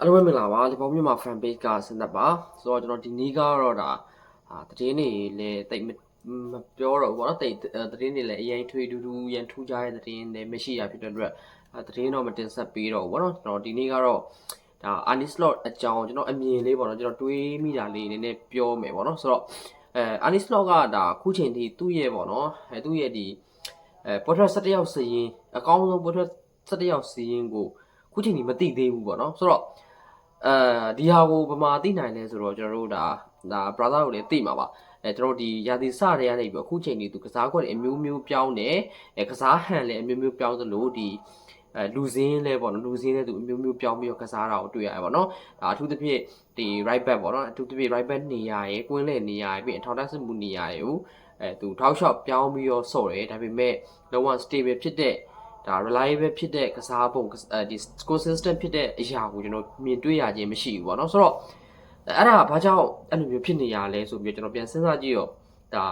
အားလုံးပဲမင်္ဂလာပါဒီပေါင်းမြန်မာ fan page ကစနပ်ပါဆိုတော့ကျွန်တော်ဒီနေ့ကတော့ဒါအာသတင်းတွေလည်းတိတ်မမပြောတော့ဘူးပေါ့နော်တိတ်အဲသတင်းတွေလည်းအရင်ထွေထူးထူးရန်ထူးကြတဲ့သတင်းတွေမရှိရဖြစ်တဲ့အတွက်အဲသတင်းတော့မတင်ဆက်ပေးတော့ဘူးပေါ့နော်ကျွန်တော်ဒီနေ့ကတော့ဒါ Arnis Slot အကြောင်းကျွန်တော်အမြင်လေးပေါ့နော်ကျွန်တော်တွေးမိတာလေးနည်းနည်းပြောမယ်ပေါ့နော်ဆိုတော့အဲ Arnis Slot ကဒါခုချိန်ထိသူ့ရဲ့ပေါ့နော်အဲသူ့ရဲ့ဒီအဲ portrait 17ယောက်စရင်အကောင်းဆုံး portrait 17ယောက်စရင်ကိုခုချိန်ထိမသိသေးဘူးပေါ့နော်ဆိုတော့ အဲဒီဟာကိုဗမာသိနိုင်လဲဆိုတော့ကျွန်တော်တို့ဒါဒါ brother ကိုလည်းသိမှာပါအဲကျွန်တော်တို့ဒီရာသီစတွေကနေပြီးအခုချိန်ဒီသူကစားခွက်တွေအမျိုးမျိုးပြောင်းတယ်အဲကစားဟန်လည်းအမျိုးမျိုးပြောင်းသလိုဒီအဲလူစင်းလဲပေါ့နော်လူစင်းလဲသူအမျိုးမျိုးပြောင်းပြီးတော့ကစားတာကိုတွေ့ရတယ်ပေါ့နော်ဒါအထူးသဖြင့်ဒီ right back ပေါ့နော်အထူးသဖြင့် right back နေရာရယ်ကွင်းလဲနေရာရယ်ပြီးအထောက်တက်စစ်မှုနေရာရယ်ကိုအဲသူထောက်လျှောက်ပြောင်းပြီးတော့ဆော့တယ်ဒါပေမဲ့လုံးဝ stable ဖြစ်တဲ့ ဒါ reliable ဖြစ်တဲ့ကစားပုံအဲဒီ consistent ဖြစ်တဲ့အရာကိုကျွန်တော်မြင်တွေ့ရခြင်းမရှိဘူးပေါ့နော်ဆိုတော့အဲ့ဒါဘာကြောင့်အဲ့လိုမျိုးဖြစ်နေရလဲဆိုပြီးကျွန်တော်ပြန်စဉ်းစားကြည့်တော့ဒါ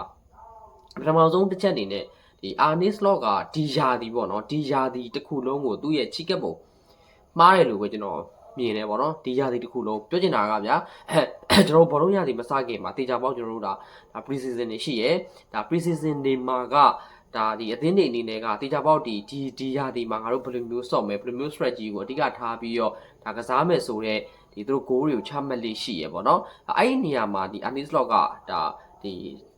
ပထမဆုံးတစ်ချက်အနေနဲ့ဒီ Arnis Log ကဒီယာဒီပေါ့နော်ဒီယာဒီတစ်ခုလုံးကိုသူ့ရဲ့ချိကက်ပုံမှားတယ်လို့ပဲကျွန်တော်မြင်တယ်ပေါ့နော်ဒီယာဒီတစ်ခုလုံးပြောချင်တာကဗျာအဲကျွန်တော်ဘောလုံးယာဒီမစခင်မှာတေချာပေါက်ကျွန်တော်တို့ဒါဒါ pre-season တွေရှိရယ်ဒါ pre-season တွေမှာက ဒါဒီအသင်းတွေအနေနဲ့ကတေချာပေါက်ဒီဒီဒီယာဒီမှာငါတို့ဘယ်လိုမျိုးစော့မယ်ဘယ်လိုမျိုး strategy ကိုအဓိကထားပြီးတော့ဒါကစားမယ်ဆိုတော့ဒီသူတို့ goal တွေကိုချမှတ်လေးရှိရယ်ပေါ့နော်အဲ့ဒီနေရာမှာဒီ Arnis Log ကဒါဒီ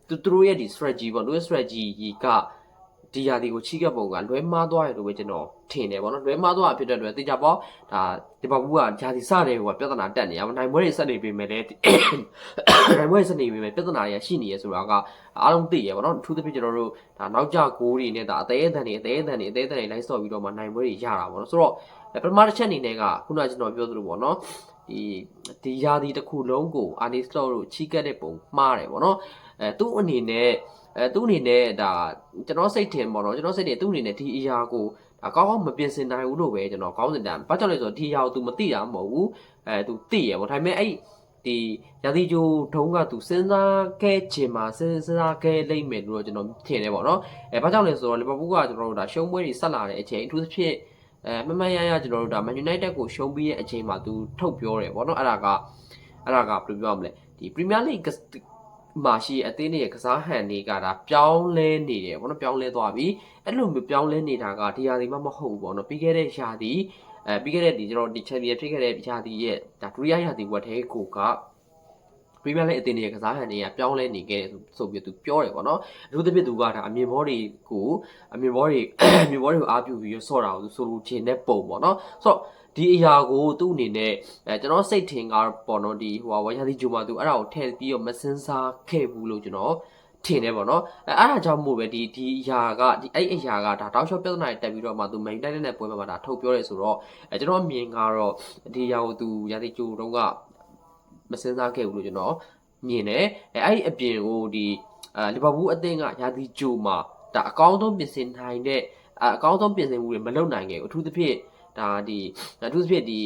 သူတို့ရဲ့ဒီ strategy ပေါ့သူရဲ့ strategy က ဒီယာဒီကိုချိကပ်ပုံကလွဲမှားသွားတယ်လို့ပဲကျွန်တော်ထင်တယ်ပေါ့နော်လွဲမှားသွားဖြစ်တဲ့အတွက်တေချာပေါက်ဒါဒီဘဘူးကဂျာဒီစတဲ့ဟိုကပြဿနာတက်နေရမနိုင်ပွဲတွေဆက်နေပြီမဲ့လေနိုင်ပွဲဆက်နေပြီမဲ့ပြဿနာတွေရှိနေရဆိုတာကအားလုံးသိရပေါ့နော်အထူးသဖြင့်ကျွန်တော်တို့ဒါနောက်ကျဂိုးတွေနဲ့ဒါအသေးအတန်တွေအသေးအတန်တွေအသေးအတန်တွေလိုက်ဆော့ပြီးတော့မှနိုင်ပွဲတွေရတာပေါ့နော်ဆိုတော့ပထမတစ်ချက်အနေနဲ့ကခုနကကျွန်တော်ပြောသလိုပေါ့နော် ဒီဒီရာသီတစ်ခုလုံးကို Arne Slot တို့ချီးကပ်တဲ့ပုံမှားတယ်ပေါ့နော်အဲသူ့အနေနဲ့အဲသူ့အနေနဲ့ဒါကျွန်တော်စိတ်ထင်ပေါ့နော်ကျွန်တော်စိတ်ထင်သူ့အနေနဲ့ဒီအရာကိုဒါကောင်းကောင်းမပြင်ဆင်နိုင်ဘူးလို့ပဲကျွန်တော်ကောင်းစင်တာဘာကြောင့်လဲဆိုတော့ဒီအရာကို तू မသိတာမဟုတ်ဘူးအဲ तू သိရပေါ့ဒါပေမဲ့အဲ့ဒီရာသီကျိုးဒုံးကသူစဉ်းစားခဲ့ခြင်းမှာစဉ်းစားခဲ့လိမ့်မယ်လို့တော့ကျွန်တော်ထင်တယ်ပေါ့နော်အဲဘာကြောင့်လဲဆိုတော့လီဗာပူးကကျွန်တော်တို့ဒါရှုံးပွဲတွေဆက်လာတဲ့အချိန်အထူးသဖြင့် အဲမမရရကျွန်တော်တို့ဒါ Man United ကိုရှုံးပြီးတဲ့အချိန်မှာ तू ထုတ်ပြောတယ်ပေါ့နော်အဲ့ဒါကအဲ့ဒါကဘယ်လိုပြောမလဲဒီ Premier League မှာရှိအသင်းတွေရဲ့ကစားဟန်တွေကဒါပြောင်းလဲနေတယ်ပေါ့နော်ပြောင်းလဲသွားပြီအဲ့လိုမျိုးပြောင်းလဲနေတာကဒီရာသီမှမဟုတ်ဘူးပေါ့နော်ပြီးခဲ့တဲ့ရာသီအဲပြီးခဲ့တဲ့ဒီကျွန်တော်ဒီချန်ပီယံဖြစ်ခဲ့တဲ့ရာသီရဲ့ဒါဒုတိယရာသီဝက်ထဲကိုက ပရီးမီးယားလိအသင်းတွေရဲ့ကစားဟန်တွေကပြောင်းလဲနေခဲ့တယ်ဆိုပြီးသူပြောတယ်ပေါ့နော်အထူးသဖြင့်သူကဒါအမြင်ဘောတွေကိုအမြင်ဘောတွေအမြင်ဘောတွေကိုအားပြုပြီးဆော့တာကိုသူဆိုလိုချင်တဲ့ပုံပေါ့နော်ဆိုတော့ဒီအရာကိုသူ့အနေနဲ့အဲကျွန်တော်စိတ်ထင်ကပေါ့နော်ဒီဟိုဟာဝါယာသီဂျူမာသူအဲ့ဒါကိုထည့်ပြီးတော့မစင်းစားခဲ့ဘူးလို့ကျွန်တော်ထင်တယ်ပေါ့နော်အဲအဲ့ဒါကြောင့်မို့ပဲဒီဒီအရာကဒီအဲ့အရာကဒါတောက်လျှောက်ပြဿနာတွေတက်ပြီးတော့မှသူမိန်တိုက်တဲ့ပွဲမှာဒါထုတ်ပြောရဲဆိုတော့အဲကျွန်တော်အမြင်ကတော့ဒီအရာကိုသူရာသီဂျူတုံးက မစင်းစားခဲ့ဘူးလို့ကျွန်တော်မြင်တယ်အဲအဲ့ဒီအပြင်ကိုဒီအဲလီဗာပူးအသင်းကရာသီဂျူမှာဒါအကောင်းဆုံးပြင်ဆင်နိုင်တဲ့အကောင်းဆုံးပြင်ဆင်မှုတွေမလုပ်နိုင်ခဲ့ဘူးအထူးသဖြင့်ဒါဒီအထူးသဖြင့်ဒီ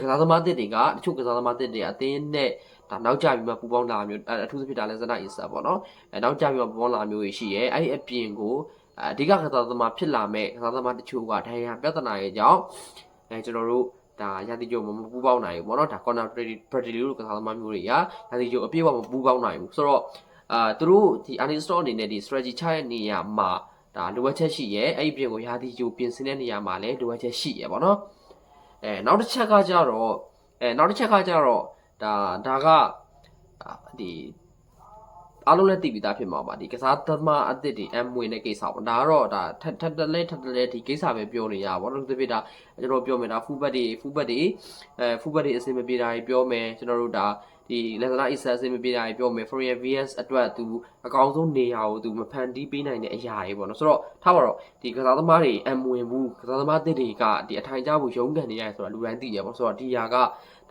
ကစားသမားတစ်တွေကတချို့ကစားသမားတစ်တွေအသင်းနဲ့ဒါနောက်ကျပြီးမှပူပေါင်းလာမျိုးအထူးသဖြင့်ဒါလည်းဇနာအီဆာပေါ့နော်အဲနောက်ကျပြီးမှပူပေါင်းလာမျိုးတွေရှိရဲအဲ့ဒီအပြင်ကိုအဓိကကစားသမားဖြစ်လာမဲ့ကစားသမားတချို့ကဒဏ်ရာပြဿနာရဲ့ကြောင့်အဲကျွန်တော်တို့ ဒါရာသီကျုံမပူပေါင်းနိုင်ဘူးပေါ့နော်ဒါ corner pretty လို့ကစားသမားမျိုးတွေကရာသီကျုံအပြည့်အဝမပူပေါင်းနိုင်ဘူးဆိုတော့အာသူတို့ဒီ uninstall အနေနဲ့ဒီ strategy ချရဲ့နေရာမှာဒါလိုအပ်ချက်ရှိရဲအဲ့ဒီပြင်ကိုရာသီကျိုပြင်ဆင်တဲ့နေရာမှာလည်းလိုအပ်ချက်ရှိရဲပေါ့နော်အဲနောက်တစ်ချက်ကကြတော့အဲနောက်တစ်ချက်ကကြတော့ဒါဒါကဒီ အားလုံးလည်းသိပြီးသားဖြစ်မှာပါဒီကစားသမားအသစ်တွေအမ်ဝင်တဲ့ကိစ္စပေါ့ဒါကတော့ဒါထပ်ထပ်တလဲထပ်တလဲဒီကိစ္စပဲပြောနေရပါဘောလို့ဒီပြတာကျွန်တော်ပြောမယ်ဒါဖူဘတ်တွေဖူဘတ်တွေအဲဖူဘတ်တွေအစင်မပြေတာတွေပြောမယ်ကျွန်တော်တို့ဒါဒီလက်စနာအစ်ဆာအစင်မပြေတာတွေပြောမယ် Fourier VS အတွက်သူအကောင်းဆုံးနေရာကိုသူမဖန်တီးပေးနိုင်တဲ့အရာတွေပေါ့နော်ဆိုတော့ထားပါတော့ဒီကစားသမားတွေအမ်ဝင်ဘူးကစားသမားတစ်တွေကဒီအထိုင်ကျဖို့ရုန်းကန်နေရတယ်ဆိုတာလူတိုင်းသိရပေါ့ဆိုတော့ဒီຢာက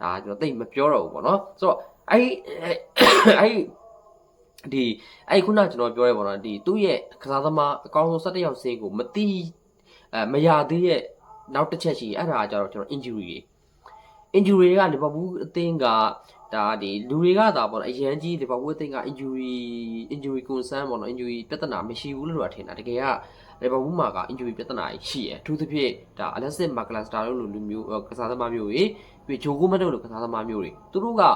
ဒါကျွန်တော်သိမပြောတော့ဘူးပေါ့နော်ဆိုတော့အဲ့အဲ့ ဒီအဲ့ခုနကျွန်တော်ပြောရဲပေါ့နော်ဒီသူ့ရဲ့ကစားသမားအကောင်းဆုံး၁၇ယောက်စင်းကိုမတိအဲမရသေးရဲ့နောက်တစ်ချက်ရှိအဲ့ဒါကကြတော့ကျွန်တော် injury တွေ injury တွေကလီဗာပူးအသင်းကဒါဒီလူတွေကသာပေါ့နော်အရန်ကြီးလီဗာပူးအသင်းက injury injury concern ပေါ့နော် injury ပြဿနာမရှိဘူးလို့တော့ထင်တာတကယ်က လီဗာပူးမှာက injury ပြဿနာရှိရယ်အထူးသဖြင့်ဒါအလက်စစ်မာကလစတာတို့လိုလူမျိုးကစားသမားမျိုးတွေပြီးဂျိုကိုမတ်တို့လိုကစားသမားမျိုးတွေသူတို့ကဒါ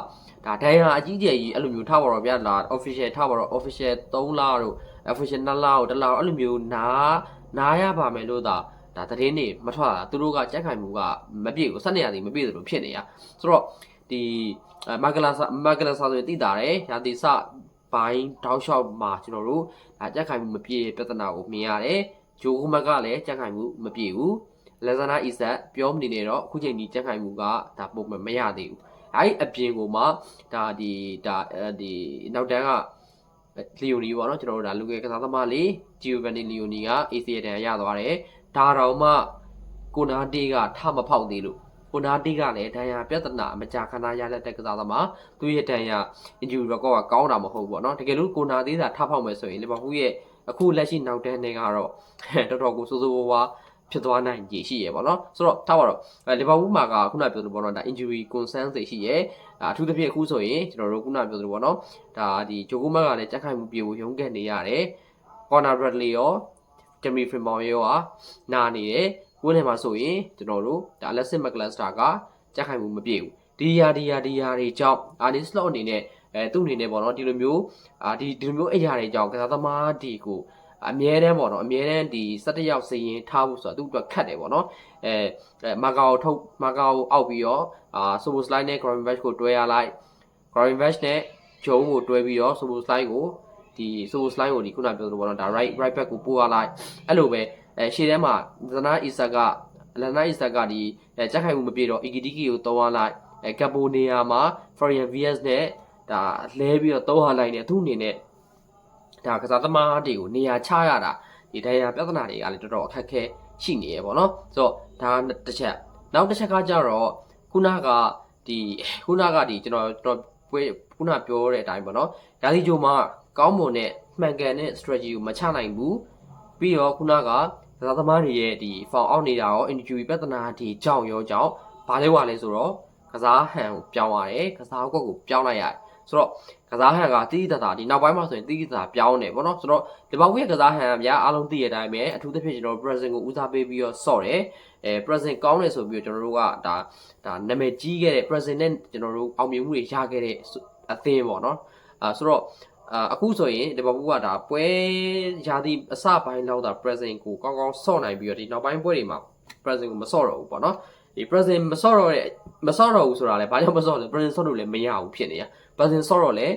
ဒိုင်ဟာအကြီးကျယ်ကြီးအဲ့လိုမျိုးထားပါတော့ဗျာလာ official ထားပါတော့ official 3လတို့ official 2လတို့တစ်လတို့အဲ့လိုမျိုးနားနားရပါမယ်လို့သာဒါသတင်းတွေမထွက်လာသူတို့ကကြက်ခိုင်မှုကမပြည့်ဘူးစနေရသည်မပြည့်သလိုဖြစ်နေရဆိုတော့ဒီမာကလာမာကလာဆိုရင်တည်တာတယ်ရာသီစ ဘိုင်းတောက်လျှောက်မှာကျွန်တော်တို့ဒါကြက်ခိုင်မှုမပြည့်ပြဿနာကိုမြင်ရတယ်ဂျိုကိုမတ်ကလည်းကြက်ခိုင်မှုမပြည့်ဘူးလက်ဇနာအီဆက်ပြောမနေနေတော့အခုချိန်ဒီကြက်ခိုင်မှုကဒါပုံမှန်မရသေးဘူးအဲ့အပြင်ကိုမှဒါဒီဒါဒီနောက်တန်းကလီယိုနီပေါ့နော်ကျွန်တော်တို့ဒါလူငယ်ကစားသမားလေးဂျီယိုဗန်နီလီယိုနီက ACL တန်ရသွားတယ်ဒါတော့မှကိုနာတေးကထမဖောက်သေးလို့ ကိုနာတေးကလည်းဒဏ်ရာပြဿနာမကြာခဏရလက်တဲ့ကစားသမားသူရဲ့ဒဏ်ရာ injury record ကကောင်းတာမဟုတ်ဘူးပေါ့နော်တကယ်လို့ကိုနာတေးသာထဖောက်မယ်ဆိုရင်လီဗာပူးရဲ့အခုလက်ရှိနောက်တန်းတွေကတော့တော်တော်ကိုစိုးစိုးဝါးဝါဖြစ်သွားနိုင်ကြရှိရပေါ့နော်ဆိုတော့ထားပါတော့လီဗာပူးမှာကခုနပြောသလိုပေါ့နော်ဒါ injury concern တွေရှိရအထူးသဖြင့်အခုဆိုရင်ကျွန်တော်တို့ခုနပြောသလိုပေါ့နော်ဒါဒီဂျိုကိုမတ်ကလည်းကြက်ခိုင်မှုပြေကိုရုံးခဲ့နေရတယ်ကော်နာဘရက်လီရောဂျမီဖရီမောင်ရောကနာနေတယ် ကိုယ်ထဲမှာဆိုရင်ကျွန်တော်တို့ဒါလက်စစ်မက်ကလစတာကကြက်ခိုင်မှုမပြေဘူးဒီယာဒီယာဒီယာတွေကြောင့်အာဒီစလော့အနေနဲ့အဲသူ့အနေနဲ့ပေါ့နော်ဒီလိုမျိုးအာဒီဒီလိုမျိုးအရာတွေကြောင့်ကစားသမားဒီကိုအမြဲတမ်းပေါ့နော်အမြဲတမ်းဒီ17ယောက်စီရင်ထားဖို့ဆိုတော့သူ့အတွက်ခက်တယ်ပေါ့နော်အဲမာကာကိုထုတ်မာကာကိုအောက်ပြီးတော့အာဆိုဘိုစလိုက်နဲ့ Gravin Bash ကိုတွဲရလိုက် Gravin Bash နဲ့ဂျုံကိုတွဲပြီးတော့ဆိုဘိုစလိုက်ကိုဒီဆိုဘိုစလိုက်ကိုဒီခုနပြောသလိုပေါ့နော်ဒါ right right back ကိုပို့ရလိုက်အဲ့လိုပဲ အဲရှေ့ထဲမှာဇနာအီဆာကလန်နာအီဆာကဒီအဲကြက်ခိုင်မှုမပြေတော့ EGDK ကိုတောင်းရလိုက်အဲကပ်ပိုနေယာမှာ Florian VS နဲ့ဒါလဲပြီးတော့တောင်းရလိုက်နေသူ့အနေနဲ့ဒါကစားသမားတွေကိုနေရာချရတာဒီဒဏ်ရာပြဿနာတွေကလည်းတော်တော်အခက်အခဲရှိနေရပေါ့နော်ဆိုတော့ဒါတစ်ချက်နောက်တစ်ချက်ကကြတော့ခုနကဒီခုနကဒီကျွန်တော်ကျွန်တော်ပွဲခုနပြောတဲ့အတိုင်းပေါ့နော်ရာသီကြိုမှာကောင်းမွန်တဲ့မှန်ကန်တဲ့ strategy ကိုမချနိုင်ဘူးပြီးတော့ခုနက ကစားသမားတွေရဲ့ဒီ foul out နေတာရော injury ပြဿနာဒီကြောင့်ရောကြောင့်ဘာလဲဝါလဲဆိုတော့ကစားဟန်ကိုပြောင်းရတယ်ကစားကွက်ကိုပြောင်းလိုက်ရတယ်ဆိုတော့ကစားဟန်ကတိတိတတာဒီနောက်ပိုင်းမှာဆိုရင်တိတိတတာပြောင်းတယ်ပေါ့နော်ဆိုတော့ဒီဘောက်ရဲ့ကစားဟန်ကဗျာအားလုံးသိရတဲ့အတိုင်းပဲအထူးသဖြင့်ကျွန်တော် present ကိုဦးစားပေးပြီးတော့ဆော့တယ်အဲ present ကောင်းတယ်ဆိုပြီးတော့ကျွန်တော်တို့ကဒါဒါနာမည်ကြီးခဲ့တဲ့ present နဲ့ကျွန်တော်တို့အောင်မြင်မှုတွေရခဲ့တဲ့အသင်းပေါ့နော်အာဆိုတော့ အာအခုဆိုရင်ဒီဘောက်ဘူးကဒါပွဲရာသီအစပိုင်းလောက်တာ present ကိုကောင်းကောင်းဆော့နိုင်ပြီးတော့ဒီနောက်ပိုင်းပွဲတွေမှာ present ကိုမဆော့တော့ဘူးပေါ့နော်ဒီ present မဆော့တော့တဲ့မဆော့တော့ဘူးဆိုတာလည်းဘာကြောင့်မဆော့လဲ present ဆော့လို့လည်းမရဘူးဖြစ်နေရ present ဆော့တော့လေ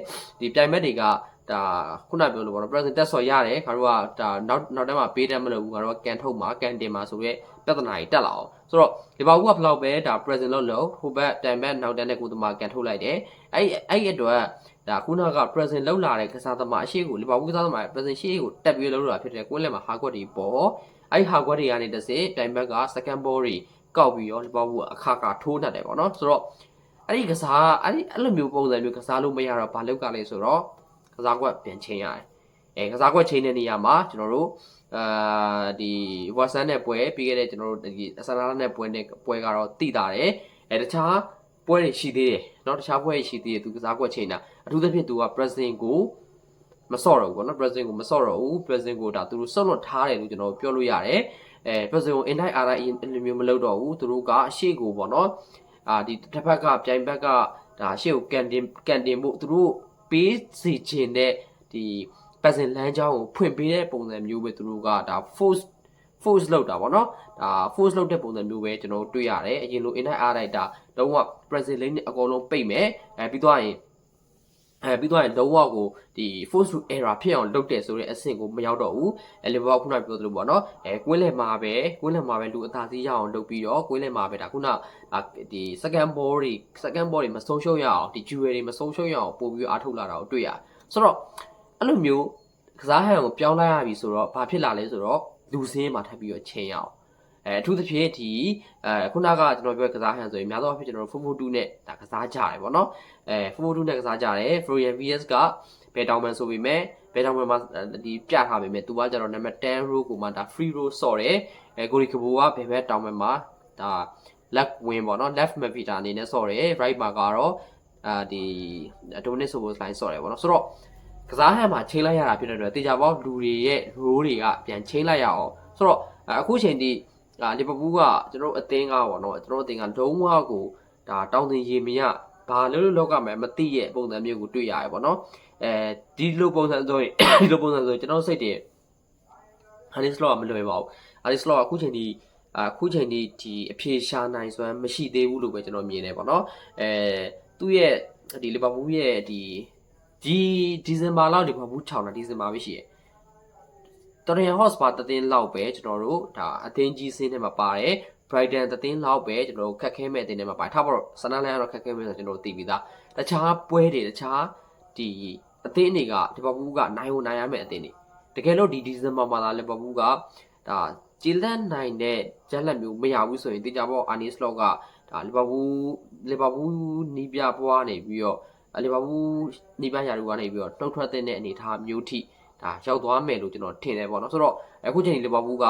ဒီပြိုင်ဘက်တွေကဒါခုနပြောလို့ပေါ့နော် present တက်ဆော့ရတယ်ခါတို့ကဒါနောက်နောက်တန်းမှာပေးတယ်မလို့ဘူးခါတို့ကကန်ထုတ်မှာကန်တင်မှာဆိုရဲပြဿနာကြီးတက်လာအောင်ဆိုတော့ဒီဘောက်ကဘလောက်ပဲဒါ present လို့လို့ဟိုဘက်ပြိုင်ဘက်နောက်တန်းတဲ့ကိုသမားကန်ထုတ်လိုက်တယ်အဲ့အဲ့အတွက် ဒါခုနက present လောက်လာတဲ့ကစားသမားအရှိကိုလီဗာပူးကစားသမား present ရှိကိုတက်ပြီးလောက်လာဖြစ်တဲ့ကွင်းလယ်မှာဟာကွက်တွေပေါ်အဲ့ဟာကွက်တွေကနေတစ်စပြိုင်ဘက်က second ball တွေကောက်ပြီးရောလီဗာပူးအခါခါထိုးတတ်တယ်ပေါ့နော်ဆိုတော့အဲ့ဒီကစားအဲ့ဒီအဲ့လိုမျိုးပုံစံမျိုးကစားလို့မရတော့ဘာလောက်ကလဲဆိုတော့ကစားကွက်ပြန်ချင်းရတယ်အဲကစားကွက်ချင်းတဲ့နေရာမှာကျွန်တော်တို့အာဒီဝါဆန်နဲ့ပွဲပြီးခဲ့တဲ့ကျွန်တော်တို့ဒီအစနာနဲ့ပွဲနဲ့ပွဲကတော့တိတာတယ်အဲတခြား ပွဲတွေရှိသေးတယ်เนาะတခြားပွဲတွေရှိသေးတယ်သူကစားကွက်ချင်းတာအထူးသဖြင့်သူက president ကိုမဆော့တော့ဘူးပေါ့နော် president ကိုမဆော့တော့ဘူး president ကိုဒါသူတို့ဆော့လွတ်ထားတယ်လို့ကျွန်တော်ပြောလို့ရတယ်အဲ president ကို inline RI လိုမျိုးမလုပ်တော့ဘူးသူတို့ကအရှိကိုပေါ့နော်အာဒီတစ်ဖက်ကပြိုင်ဘက်ကဒါရှေ့ကိုကန်တင်ကန်တင်ဖို့သူတို့ပေးစီခြင်းတဲ့ဒီပတ်စင်လမ်းကြောင်းကိုဖွင့်ပေးတဲ့ပုံစံမျိုးပဲသူတို့ကဒါ force force လောက်တာပေါ့နော်ဒါ force လောက်တဲ့ပုံစံမျိုးပဲကျွန်တော်တွေ့ရတယ်အရင်လို inline RI တာလုံးဝ present lane နဲ့အကုန်လုံးပိတ်မယ်အဲပြီးတော့ရင်အဲပြီးတော့လုံးဝကိုဒီ force to error ဖြစ်အောင်လုပ်တယ်ဆိုတဲ့အဆင့်ကိုမရောက်တော့ဘူးအဲလီဗာပူးခုနပြောသလိုပေါ့နော်အဲကွင်းလယ်မှာပဲကွင်းလယ်မှာပဲလူအသာစီးရအောင်လုပ်ပြီးတော့ကွင်းလယ်မှာပဲဒါခုနဒီ second ball တွေ second ball တွေမဆုံးရှုံးရအောင်ဒီ jewel တွေမဆုံးရှုံးရအောင်ပို့ပြီးအားထုတ်လာတာကိုတွေ့ရဆိုတော့အဲ့လိုမျိုးကစားဟန်ကိုပြောင်းလိုက်ရပြီဆိုတော့ဘာဖြစ်လာလဲဆိုတော့ လူစင်းမှာထပ်ပြီးတော့ချင်းရအောင်အဲအထူးသဖြင့်ဒီအဲခုနကကျွန်တော်ပြောကစားဟန်ဆိုရင်များသောအားဖြင့်ကျွန်တော်တို့442နဲ့ဒါကစားကြတယ်ပေါ့နော်အဲ442နဲ့ကစားကြတယ် Florian VS ကဘယ်တောင်မှန်ဆိုပေမဲ့ဘယ်တောင်မှန်မှာဒီပြထားပေမဲ့သူကကျတော့နံပါတ်10 row ကိုမှဒါ free row ဆော့တယ်အဲကိုရီကဘူကဘယ်ဘက်တောင်မှန်မှာဒါ left wing ပေါ့နော် left midfielder အနေနဲ့ဆော့တယ် right မှာကတော့အာဒီ donate support line ဆော့တယ်ပေါ့နော်ဆိုတော့ ကစားဟန်မှာချိန်လိုက်ရတာဖြစ်တဲ့အတွက်တေချာပေါက်လူတွေရဲ့ role တွေကပြန်ချိန်လိုက်ရအောင်ဆိုတော့အခုချိန်ထိဒါလီဗာပူးကကျွန်တော်တို့အသင်းကပေါ့နော်ကျွန်တော်တို့အသင်းကလုံးဝကိုဒါတောင်းတင်ရေမရဘာလို့လို့လောက်ကမှမသိရဲ့ပုံစံမျိုးကိုတွေ့ရတယ်ပေါ့နော်အဲဒီလိုပုံစံဆိုရင်ဒီလိုပုံစံဆိုရင်ကျွန်တော်စိတ်တွေဟာလီစလော့ကမလွယ်ပါဘူးဟာလီစလော့ကအခုချိန်ထိအခုချိန်ထိဒီအဖြေရှာနိုင်စွမ်းမရှိသေးဘူးလို့ပဲကျွန်တော်မြင်နေပေါ့နော်အဲသူ့ရဲ့ဒီလီဗာပူးရဲ့ဒီ ဒီဒီဇင်ဘာလောက်လီဗာပူးထောင်တာဒီဇင်ဘာပဲရှိရဲ့တော်ရန်ဟော့စပါတသင်းလောက်ပဲကျွန်တော်တို့ဒါအသင်းကြီးစင်းထဲမှာပါတယ် Brighton တသင်းလောက်ပဲကျွန်တော်တို့ခက်ခဲမဲ့အသင်းထဲမှာပါတယ်ထားပါတော့ဆန်နလန်ကတော့ခက်ခဲမဲ့ဆိုကျွန်တော်တို့သိပြီးသားတခြားပွဲတွေတခြားဒီအသင်းတွေကလီဗာပူးကနိုင်ဝင်နိုင်ရမယ့်အသင်းတွေတကယ်လို့ဒီဒီဇင်ဘာမှာလာလီဗာပူးကဒါဂျီလန်နိုင်တဲ့ဂျက်လက်မျိုးမရဘူးဆိုရင်တေချာပေါ့အာနီစလော့ကဒါလီဗာပူးလီဗာပူးနီးပြပွားနေပြီးတော့ လီဗာပူးနီးပြရာလူကနေပြီးတော့တုတ်ထွက်တဲ့အနေအထားမျိုးထိဒါရောက်သွားမယ်လို့ကျွန်တော်ထင်တယ်ပေါ့နော်ဆိုတော့အခုချိန်ဒီလီဗာပူးက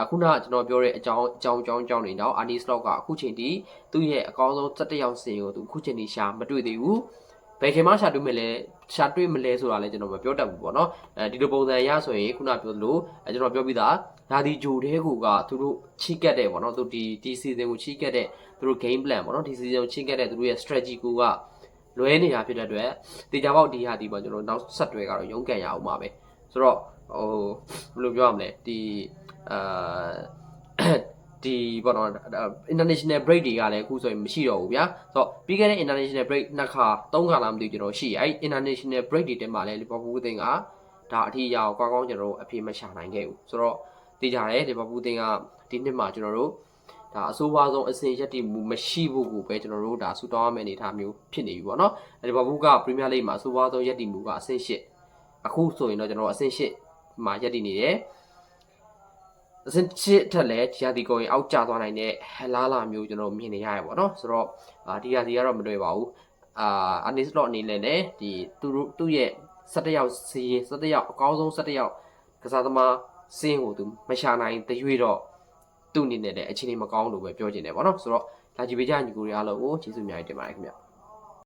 အခုနကျွန်တော်ပြောတဲ့အကြောင်းအကြောင်းအကြောင်းအကြောင်းတွေတော့အာနီစလော့ကအခုချိန်ဒီသူ့ရဲ့အကောင်းဆုံး17ယောက်စင်ကိုသူအခုချိန်ဒီရှာမတွေ့သေးဘူးဘယ်ချိန်မှရှာတွေ့မလဲရှာတွေ့မလဲဆိုတာလည်းကျွန်တော်မပြောတတ်ဘူးပေါ့နော်အဲဒီလိုပုံစံရဆိုရင်ခုနပြောသလိုအဲကျွန်တော်ပြောပြီးသားဒါဒီဂျိုတဲကိုကသူတို့ချိကက်တဲ့ပေါ့နော်သူဒီဒီ season ကိုချိကက်တဲ့သူတို့ game plan ပေါ့နော်ဒီ season ကိုချိကက်တဲ့သူတို့ရဲ့ strategy ကိုက လွဲနေတာဖြစ်တဲ့အတွက်တေချာပေါက်ဒီဟာဒီပေါ့ကျွန်တော်နောက်ဆက်တွဲကတော့ရုန်းကန်ရအောင်ပါပဲဆိုတော့ဟိုဘယ်လိုပြောရမလဲဒီအာဒီပေါ့နော် international break တွေကလည်းအခုဆိုရင်မရှိတော့ဘူးဗျာဆိုတော့ပြီးခဲ့တဲ့ international break နှစ်ခါသုံးခါလားမသိဘူးကျွန်တော်ရှိအဲ့ international break တွေတက်မှာလည်း Liverpool အသင်းကဒါအထီးရအောင်ကောင်းကောင်းကျွန်တော်တို့အပြေမရှာနိုင်ခဲ့ဘူးဆိုတော့သိကြတယ် Liverpool အသင်းကဒီနှစ်မှာကျွန်တော်တို့ ဒါအဆိုးဝါးဆုံးအဆင့်ရက်တည်မှုမရှိဖို့ကိုပဲကျွန်တော်တို့ဒါဆူတောင်းရမယ့်အနေအထားမျိုးဖြစ်နေပြီပေါ့နော်လီဗာပူးကပရီးမီးယားလိဂ်မှာအဆိုးဝါးဆုံးရက်တည်မှုကအဆင့်၈အခုဆိုရင်တော့ကျွန်တော်အဆင့်၈မှာရက်တည်နေတယ်အဆင့်၈ထက်လည်းဒီဟာဒီကိုရင်အောက်ကျသွားနိုင်တဲ့ဟလာလာမျိုးကျွန်တော်မြင်နေရရပါတော့ဆိုတော့အာဒီဟာဒီကတော့မတွေ့ပါဘူးအာအနီစလော့အနေနဲ့လည်းဒီသူတို့သူ့ရဲ့17ယောက်စီးရင်17ယောက်အကောင်းဆုံး17ယောက်ကစားသမားစင်းကိုသူမရှာနိုင်တရွေ့တော့ သူ့အနေနဲ့လည်းအခြေအနေမကောင်းလို့ပဲပြောချင်တယ်ပေါ့နော်ဆိုတော့လာကြည့်ပေးကြညီကိုတွေအားလုံးကိုကျေးဇူးအများကြီးတင်ပါတယ်ခင်ဗျ